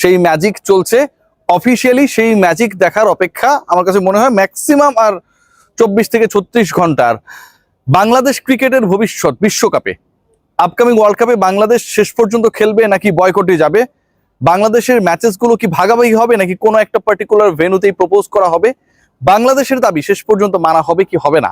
সেই ম্যাজিক চলছে। অফিসিয়ালি সেই ম্যাজিক দেখার অপেক্ষা আমার কাছে মনে হয় ম্যাক্সিমাম আর চব্বিশ থেকে ছত্রিশ ঘণ্টার। বাংলাদেশ ক্রিকেটের ভবিষ্যৎ বিশ্বকাপে। আপকামিং ওয়ার্ল্ড কাপে বাংলাদেশ শেষ পর্যন্ত খেলবে নাকি বয়কটে যাবে? বাংলাদেশের ম্যাচেসগুলো কি ভাগাভাগি হবে নাকি কোনো একটা পার্টিকুলার ভেনুতেই প্রপোজ করা হবে? বাংলাদেশের দাবি শেষ পর্যন্ত মানা হবে কি হবে না?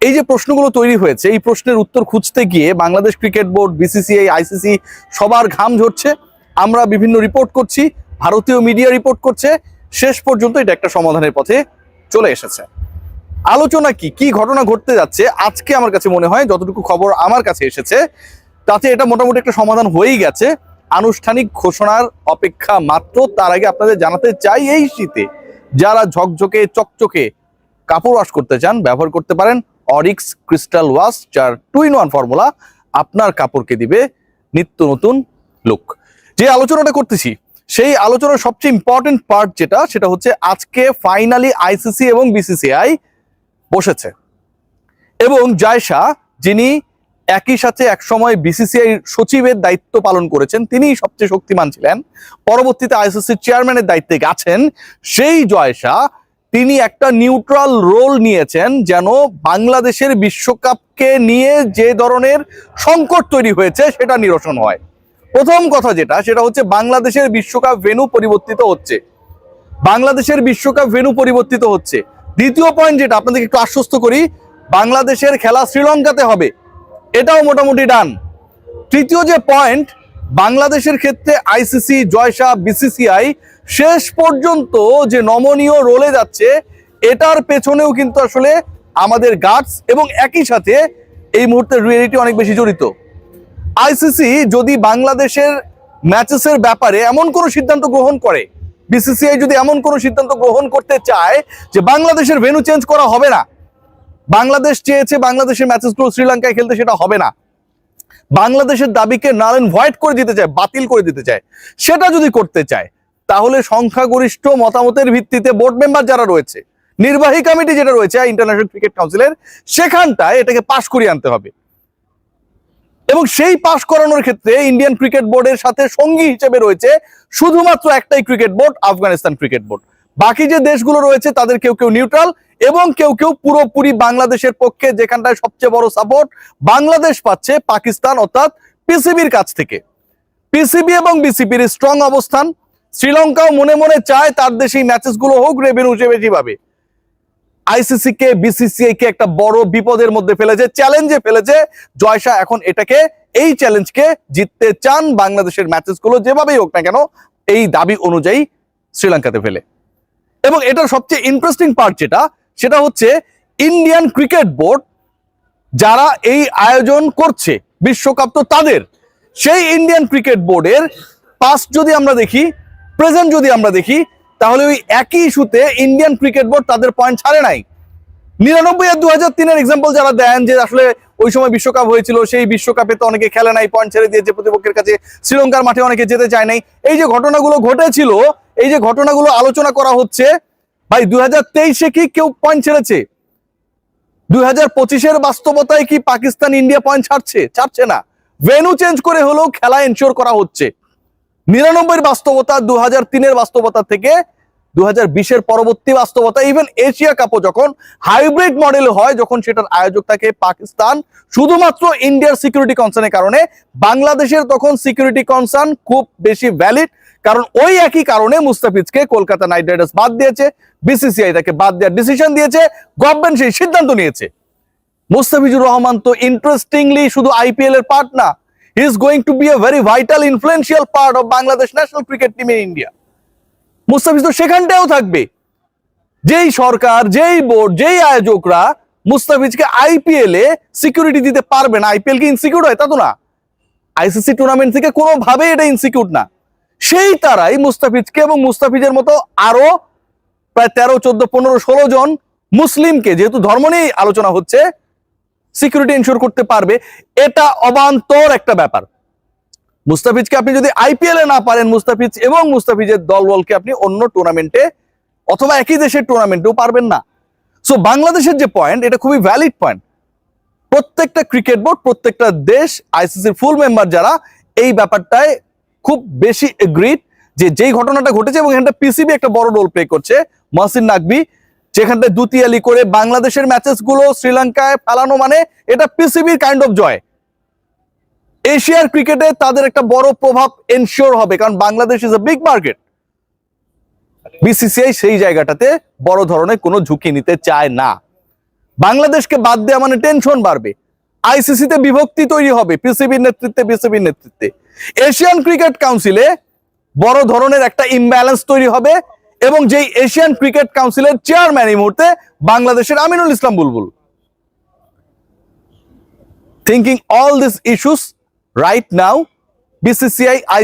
এই যে প্রশ্নগুলো তৈরি হয়েছে, এই প্রশ্নের উত্তর খুঁজতে গিয়ে Bangladesh cricket board BCCI ICC সবার ঘাম ঝরছে। আমরা বিভিন্ন রিপোর্ট করছি, ভারতীয় মিডিয়া রিপোর্ট করছে, শেষ পর্যন্ত এটা একটা সমাধানের পথে চলে এসেছে। আলোচনা কি? কি ঘটনা ঘটতে যাচ্ছে? আজকে আমার কাছে মনে হয়, যতটুকু খবর আমার কাছে এসেছে, তাতে এটা মোটামুটি একটা সমাধান হয়েই গেছে। আনুষ্ঠানিক ঘোষণার অপেক্ষা মাত্র, তার আগে আপনাদের জানাতে চাই এই শীতে, যারা ঝকঝকে, চকচকে কাপড় ওয়াশ করতে চান, ব্যবহার করতে পারেন অরিক্স ক্রিস্টাল ওয়াশ যার টু ইন ওয়ান ফর্মুলা আপনার কাপড়কে দিবে নিত্য নতুন লুক যে আলোচনাটা করতেছি, সেই আলোচনার সবচেয়ে ইম্পর্টেন্ট পার্ট যেটা, সেটা হচ্ছে আজকে ফাইনালি আইসিসি এবং বিসিসিআই বসেছে। এবং জায়সা, যিনি একই সাথে একসময় বিসিসিআই সচিবের দায়িত্ব পালন করেছেন, তিনিই সবচেয়ে শক্তিমান ছিলেন। পরবর্তীতে আইসিসির চেয়ারম্যানের দায়িত্বে গেছেন, সেই জয়সা, তিনি একটা নিউট্রাল রোল নিয়েছেন যেন বাংলাদেশের বিশ্বকাপকে নিয়ে যে ধরনের সংকট তৈরি হয়েছে, সেটা নিরসন হয়। প্রথম কথা যেটা, সেটা হচ্ছে বাংলাদেশের বিশ্বকাপ ভেনু পরিবর্তিত হচ্ছে। বাংলাদেশের বিশ্বকাপ ভেনু পরিবর্তিত হচ্ছে। দ্বিতীয় পয়েন্ট যেটা, আপনাদেরকে একটু আশ্বস্ত করি, বাংলাদেশের খেলা শ্রীলঙ্কাতে হবে। এটাও মোটামুটি ডান তৃতীয় যে পয়েন্ট বাংলাদেশের ক্ষেত্রে আইসিসি জয়সা বিসিসিআই শেষ পর্যন্ত যে নমনীয় রোলে যাচ্ছে, এটার পেছনেও কিন্তু আসলে আমাদের গার্ডস এবং একই সাথে এই মুহূর্তে রিয়েলিটি অনেক বেশি জড়িত। আইসিসি যদি বাংলাদেশের ম্যাচেসের ব্যাপারে এমন কোনো সিদ্ধান্ত গ্রহণ করে, বিসিসিআই যদি এমন কোনো সিদ্ধান্ত গ্রহণ করতে চায় যে বাংলাদেশের ভেন্যু চেঞ্জ করা হবে না, বাংলাদেশ চেয়েছে বাংলাদেশের ম্যাচেসগুলো শ্রীলঙ্কায় খেলতে, সেটা হবে না। বাংলাদেশের দাবিকে নারেন ভয়েড করে দিতে চায়, বাতিল করে দিতে চায়। সেটা যদি করতে চায়, তাহলে সংখ্যাগরিষ্ঠ মতামতের ভিত্তিতে বোর্ড মেম্বার যারা রয়েছে, নির্বাহী কমিটি যেটা রয়েছে ইন্টারন্যাশনাল ক্রিকেট কাউন্সিলের সেখানটায় এটাকে পাশ করিয়ে আনতে হবে। এবং সেই পাশ করানোর ক্ষেত্রে ইন্ডিয়ান ক্রিকেট বোর্ডের সাথে সঙ্গী হিসেবে রয়েছে শুধুমাত্র একটাই cricket board Afghanistan cricket board বাকি যে দেশগুলো রয়েছে, তাদের কেউ কেউ নিউট্রাল এবং কেউ কেউ পুরোপুরি বাংলাদেশের পক্ষে যেখানটায় সবচেয়ে বড় সাপোর্ট বাংলাদেশ পাচ্ছে পাকিস্তান, অর্থাৎ পিসিবির কাছ থেকে। পিসিবি এবং বিসিবির স্ট্রং অবস্থান। শ্রীলঙ্কাও মনে মনে চায় তার দেশে ম্যাচেসগুলো হোক রেভিনিউ হিসেবে যেভাবে। আইসিসি কে বিসিসিআই কে একটা বড় বিপদের মধ্যে ফেলেছে চ্যালেঞ্জে ফেলেছে। জয়সা এখন এটাকে, এই চ্যালেঞ্জকে জিততে চান বাংলাদেশের ম্যাচেসগুলো যেভাবেই হোক না কেন, এই দাবি অনুযায়ী শ্রীলঙ্কাতে ফেলে। এবং এটার সবচেয়ে ইন্টারেস্টিং পার্ট যেটা, সেটা হচ্ছে ইন্ডিয়ান ক্রিকেট বোর্ড যারা এই আয়োজন করছে, বিশ্বকাপ তো তাদের, সেই ইন্ডিয়ান ক্রিকেট বোর্ডের পাস্ট যদি আমরা দেখি প্রেজেন্ট যদি আমরা দেখি তাহলে ওই একই ইস্যুতে ইন্ডিয়ান ক্রিকেট বোর্ড তাদের পয়েন্ট ছাড়ে নাই। নিরানব্বই আর দু হাজার তিনের এক্সাম্পল যারা দেন, যে আসলে ওই সময় বিশ্বকাপ হয়েছিল, সেই বিশ্বকাপে তো অনেকে খেলে নাই পয়েন্ট ছেড়ে দিয়েছে, প্রতিপক্ষের কাছে শ্রীলঙ্কার মাঠে অনেকে যেতে চায় নাই। এই যে ঘটনাগুলো ঘটেছিল, এই যে ঘটনাগুলো আলোচনা করা হচ্ছে, ভাই দুই হাজার তেইশে কি কেউ পয়েন্ট ছেড়েছে? দুই হাজার পঁচিশের বাস্তবতায় কি পাকিস্তান ইন্ডিয়া পয়েন্ট ছাড়ছে? ছাড়ছে না। ভেনু চেঞ্জ করে হলেও খেলা এনশিওর করা হচ্ছে। নিরানব্বই বাস্তবতা দু হাজার তিনের বাস্তবতা থেকে দু হাজার বিশের পরবর্তী বাস্তবতা ইভেন এশিয়া কাপও যখন হাইব্রিড মডেল হয়, যখন সেটার আয়োজক থাকে পাকিস্তান, শুধুমাত্র ইন্ডিয়ার সিকিউরিটি কনসার্নের কারণে, বাংলাদেশের তখন সিকিউরিটি কনসার্ন খুব বেশি ভ্যালিড কারণ ওই একই কারণে মুস্তাফিজকে কলকাতা নাইট রাইডার্স বাদ দিয়েছে বিসিসিআই তাকে বাদ দেওয়ার ডিসিশন দিয়েছে গভর্নমেন্ট সেই সিদ্ধান্ত নিয়েছে। মুস্তাফিজুর রহমান তো ইন্টারেস্টিংলি শুধু আইপিএল এর পার্ট না he is going to be a very vital influential part of Bangladesh national cricket team in India Mustafiz তো সেখানটাও থাকবে। যেই সরকার, যেই বোর্ড যেই আয়োজকরা মুস্তাফিজকে আইপিএল এ সিকিউরিটি দিতে পারবে না আইপিএল কি ইনসিকিউর হয় তা তো না। আইসিসি টুর্নামেন্ট থেকে কোনোভাবে এটা ইনসিকিউর না। সেই তারাই মুস্তাফিজকে এবং মুস্তাফিজের মতো আরও প্রায় তেরো, চোদ্দ, পনেরো, ষোলো জন মুসলিমকে, যেহেতু ধর্ম নিয়েই আলোচনা হচ্ছে সিকিউরিটি ইনশিওর করতে পারবে, এটা অবান্তর একটা ব্যাপার। মুস্তাফিজকে আপনি যদি আইপিএল এ না পারেন, মুস্তাফিজ এবং মুস্তাফিজের দলবলকে আপনি অন্য টুর্নামেন্টে অথবা একই দেশের টুর্নামেন্টেও পারবেন না। সো বাংলাদেশের যে পয়েন্ট এটা খুবই ভ্যালিড পয়েন্ট প্রত্যেকটা ক্রিকেট বোর্ড প্রত্যেকটা দেশ আইসিসির ফুল মেম্বার যারা, এই ব্যাপারটায় খুব বেশি এগ্রিড যে যেই ঘটনাটা ঘটেছে এবং এখানটা পিসিবি একটা বড় রোল প্লে করছে, মহসিন নাকবি যেখানটা দুতিয়ালি করে বাংলাদেশের ম্যাচেসগুলো শ্রীলঙ্কায় ফেলানো মানে এটা পিসিবির কাইন্ড অফ জয়। এশিয়ার ক্রিকেটে তাদের একটা বড় প্রভাব এনশিওর হবে, কারণ Bangladesh is a big market BCCI সেই জায়গাটাতে বড় ধরনের কোনো ঝুঁকি নিতে চায় না। বাংলাদেশকে বাদ দেওয়া মানে টেনশন বাড়বে। আইসিসিতে বিভক্তি তৈরি হবে পিসিবির নেতৃত্বে বিসিবির নেতৃত্বে। এশিয়ান ক্রিকেট কাউন্সিলে বড় ধরনের একটা ইমব্যালেন্স তৈরি হবে। এবং যেই এশিয়ান ক্রিকেট কাউন্সিলের চেয়ারম্যান এই মুহূর্তে বাংলাদেশের Aminul Islam Bulbul. Thinking all this issues right now BCCI I